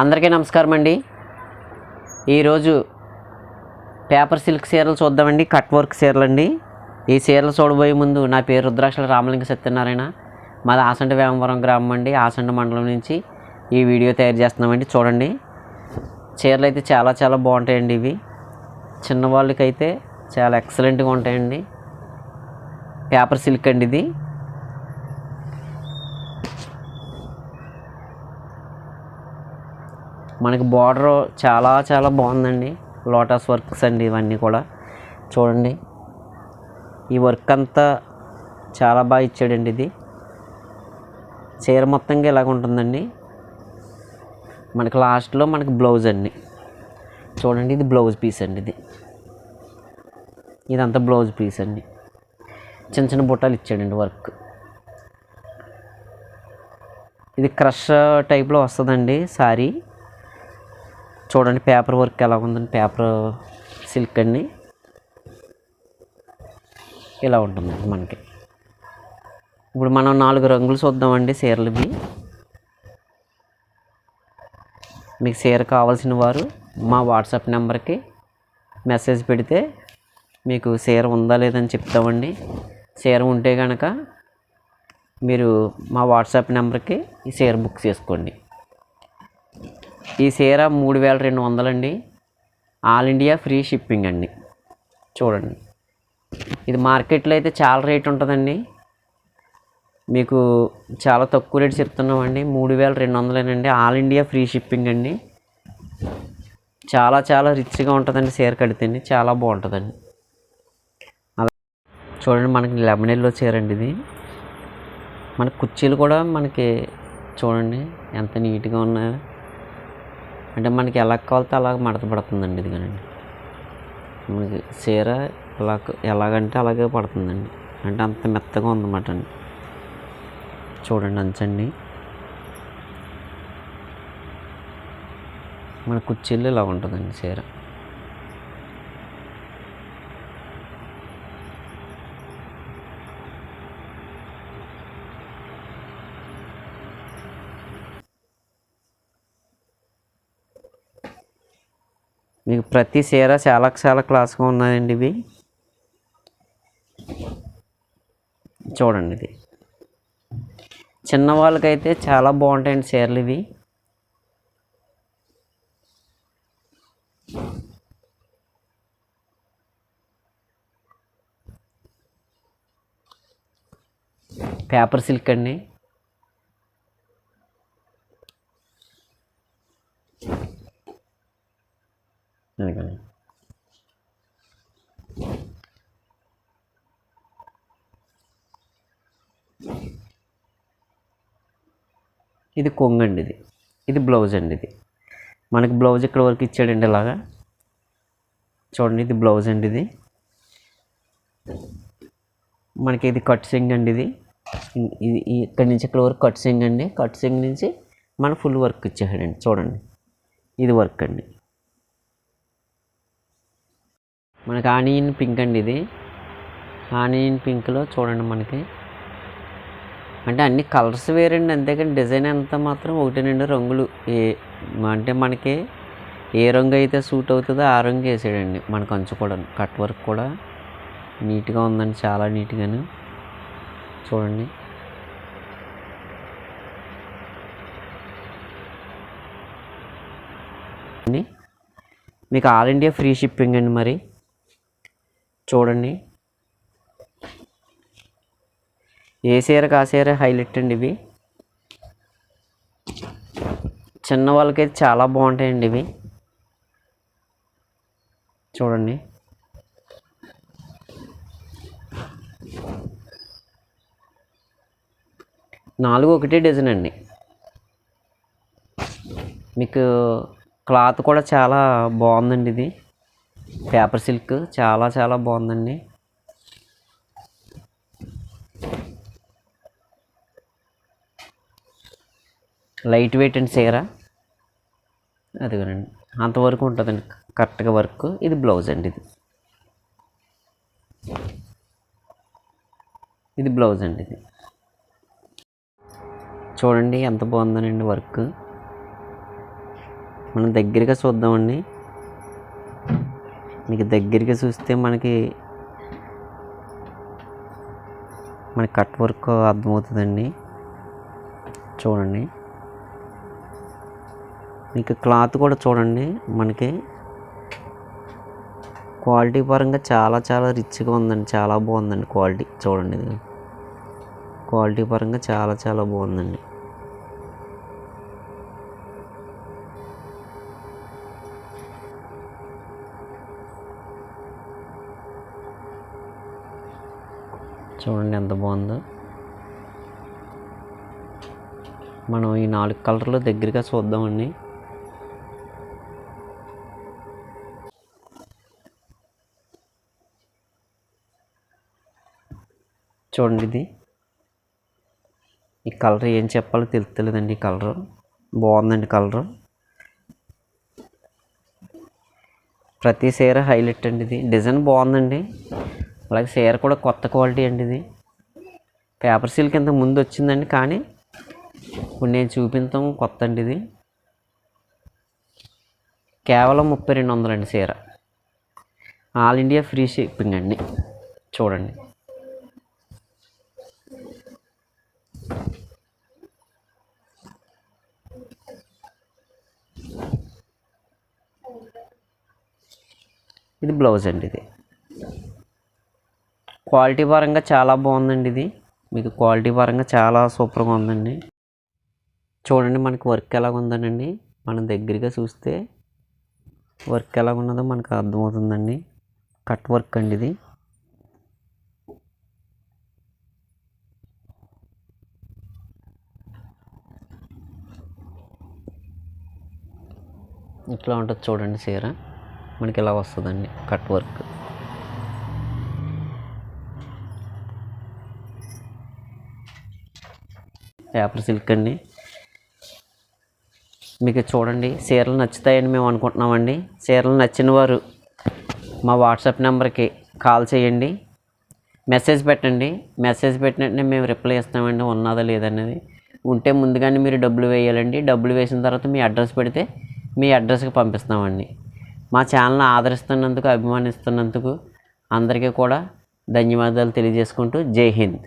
అందరికీ నమస్కారం అండి. ఈరోజు పేపర్ సిల్క్ చీరలు చూద్దామండి కట్ వర్క్ చీరలు అండి ఈ చీరలు చూడబోయే ముందు నా పేరు రుద్రాక్షల రామలింగ సత్యనారాయణ. మాది ఆసండ వేమవరం గ్రామం అండి ఆసండ మండలం నుంచి ఈ వీడియో తయారు చేస్తున్నామండి. చూడండి. చీరలు అయితే చాలా చాలా బాగుంటాయండి ఇవి. చిన్నవాళ్ళకైతే చాలా ఎక్సలెంట్గా ఉంటాయండి. పేపర్ సిల్క్ అండి ఇది. మనకి బార్డర్ చాలా చాలా బాగుందండి. లోటస్ వర్క్స్ అండి ఇవన్నీ కూడా. చూడండి. ఈ వర్క్ అంతా చాలా బాగా ఇచ్చాడండి ఇది. చీర మొత్తంగా ఇలాగ ఉంటుందండి. మనకి లాస్ట్లో మనకి బ్లౌజ్ అండి. చూడండి ఇది బ్లౌజ్ పీస్ అండి ఇది. ఇదంతా బ్లౌజ్ పీస్ అండి. చిన్న చిన్న బుట్టలు ఇచ్చాడండి వర్క్ ఇది క్రష్ టైప్లో వస్తుందండి సారీ చూడండి పేపర్ వర్క్ ఎలా ఉందండి పేపర్ సిల్క్ అండి ఇలా ఉంటుందండి మనకి. ఇప్పుడు మనం నాలుగు రంగులు చూద్దామండి చీరలవి. మీకు చీర కావాల్సిన వారు మా వాట్సాప్ నెంబర్కి మెసేజ్ పెడితే మీకు చీర ఉందా లేదని చెప్తామండి. చీర ఉంటే కనుక మీరు మా వాట్సాప్ నెంబర్కి ఈ చీర బుక్ చేసుకోండి. ఈ చీర మూడు వేల రెండు వందలండి. ఆల్ ఇండియా ఫ్రీ షిప్పింగ్ అండి. చూడండి. ఇది మార్కెట్లో అయితే చాలా రేట్ ఉంటుందండి. మీకు చాలా తక్కువ రేట్ చెప్తున్నామండి. మూడు వేల రెండు వందలేనండి. ఆల్ ఇండియా ఫ్రీ షిప్పింగ్ అండి. చాలా చాలా రిచ్గా ఉంటుందండి చీర కడితేండి చాలా బాగుంటుందండి. అలా చూడండి మనకి లెమనెల్లో చీరండి చీర అండి ఇది. మన కుర్చీలు కూడా మనకి చూడండి ఎంత నీట్గా ఉన్నాయో. అంటే మనకి ఎలా కావాలితే అలా మడత పడుతుందండి ఇది కానీ మనకి చీర ఎలా ఎలాగంటే అలాగే పడుతుందండి. అంటే అంత మెత్తగా ఉందన్నమాట అండి. చూడండి అంచండి. మన కుర్చీలు ఇలా ఉంటుందండి చీర. మీకు ప్రతి చీర చాలా చాలా క్లాస్గా ఉన్నాయండి ఇవి. చూడండి ఇది. చిన్న వాళ్ళకైతే చాలా బాగుంటాయండి చీరలు ఇవి. పేపర్ సిల్క్ అండి. ఇది కొంగండి ఇది. ఇది బ్లౌజ్ అండి ఇది. మనకి బ్లౌజ్ ఇక్కడ వరకు ఇచ్చాడండి ఇలాగా చూడండి ఇది బ్లౌజ్ అండి ఇది. మనకి ఇది కట్ సింగ్ అండి ఇది. ఇది ఇక్కడ నుంచి ఇక్కడ వరకు కట్ సింగ్ అండి? కట్ సింగ్ నుంచి మన ఫుల్ వర్క్ ఇచ్చేసాడండి చూడండి. ఇది వర్క్ అండి. మనకి ఆనియన్ పింక్ అండి ఇది. ఆనియన్ పింక్లో చూడండి మనకి అంటే అన్ని కలర్స్ వేరండి అంతేకాని డిజైన్ అంతా మాత్రం ఒకటేనండి రంగులు. ఏ అంటే మనకి ఏ రంగు అయితే సూట్ అవుతుందో ఆ రంగు వేసాడండి మనకు అంచు కూడా. కట్ వర్క్ కూడా నీట్గా ఉందండి చాలా నీట్గాను. చూడండి. మీకు ఆల్ ఇండియా ఫ్రీ షిప్పింగ్ అండి మరి. చూడండి. ఏ సీర కా చీర హైలైట్ అండి ఇవి. చిన్న వాళ్ళకైతే చాలా బాగుంటాయండి ఇవి. చూడండి. నాలుగు ఒకటే డిజైన్ అండి. మీకు క్లాత్ కూడా చాలా బాగుందండి ఇది. పేపర్ సిల్క్ చాలా చాలా బాగుందండి. లైట్ వెయిట్ అండ్ చీర. అదిగోనండి. అంతవరకు ఉంటుందండి. కరెక్ట్గా వర్క్. ఇది బ్లౌజ్ అండి ఇది. ఇది బ్లౌజ్ అండి ఇది. చూడండి ఎంత బాగుందనండి వర్క్. మనం దగ్గరగా చూద్దామండి. మీకు దగ్గరగా చూస్తే మనకి మన కట్ వర్క్ అర్థమవుతుందండి. చూడండి. మీకు క్లాత్ కూడా చూడండి మనకి. క్వాలిటీ పరంగా చాలా చాలా రిచ్గా ఉందండి చాలా బాగుందండి క్వాలిటీ. చూడండి ఇది. క్వాలిటీ పరంగా చాలా చాలా బాగుందండి. చూడండి ఎంత బాగుందో. మనం ఈ నాలుగు కలర్లు దగ్గరగా చూద్దామండి. చూడండి ఇది. ఈ కలర్ ఏం చెప్పాలో తెలుస్తలేదండి ఈ కలర్. బాగుందండి కలరు. ప్రతి చీర హైలైట్ అండి ఇది. డిజైన్ బాగుందండి. అలాగే చీర కూడా కొత్త క్వాలిటీ అండి ఇది. పేపర్ సిల్క్ ఇంత ముందు వచ్చిందండి కానీ ఇప్పుడు నేను చూపించడం కొత్త అండి ఇది. కేవలం ముప్పై రెండు వందలండి చీర. ఆల్ ఇండియా ఫ్రీ షిప్పింగ్ అండి. చూడండి. ఇది బ్లౌజ్ అండి ఇది. క్వాలిటీ పరంగా చాలా బాగుందండి ఇది. మీకు క్వాలిటీ పరంగా చాలా సూపర్గా ఉందండి. చూడండి మనకి వర్క్ ఎలా ఉందనండి. మనం దగ్గరగా చూస్తే వర్క్ ఎలా ఉన్నదో మనకు అర్థమవుతుందండి. కట్ వర్క్ అండి ఇది. ఇట్లా ఉంటుంది చూడండి చీర. మనకి ఇలా వస్తుందండి కట్ వర్క్? పేపర్ సిల్క్ అండి. మీకు చూడండి చీరలు నచ్చుతాయని మేము అనుకుంటున్నామండి. చీరలు నచ్చిన వారు మా వాట్సాప్ నెంబర్కి కాల్ చేయండి. మెసేజ్ పెట్టండి. మెసేజ్ పెట్టిన మేము రిప్లై ఇస్తామండి ఉన్నదా లేదనేది ఉంటే ముందుగానే మీరు డబ్బులు వేయాలండి. డబ్బులు వేసిన తర్వాత మీ అడ్రస్ పెడితే మీ అడ్రస్కి పంపిస్తామండి. మా ఛానల్ని ఆదరిస్తున్నందుకు అభిమానిస్తున్నందుకు అందరికీ కూడా ధన్యవాదాలు తెలియజేసుకుంటూ జై హింద్.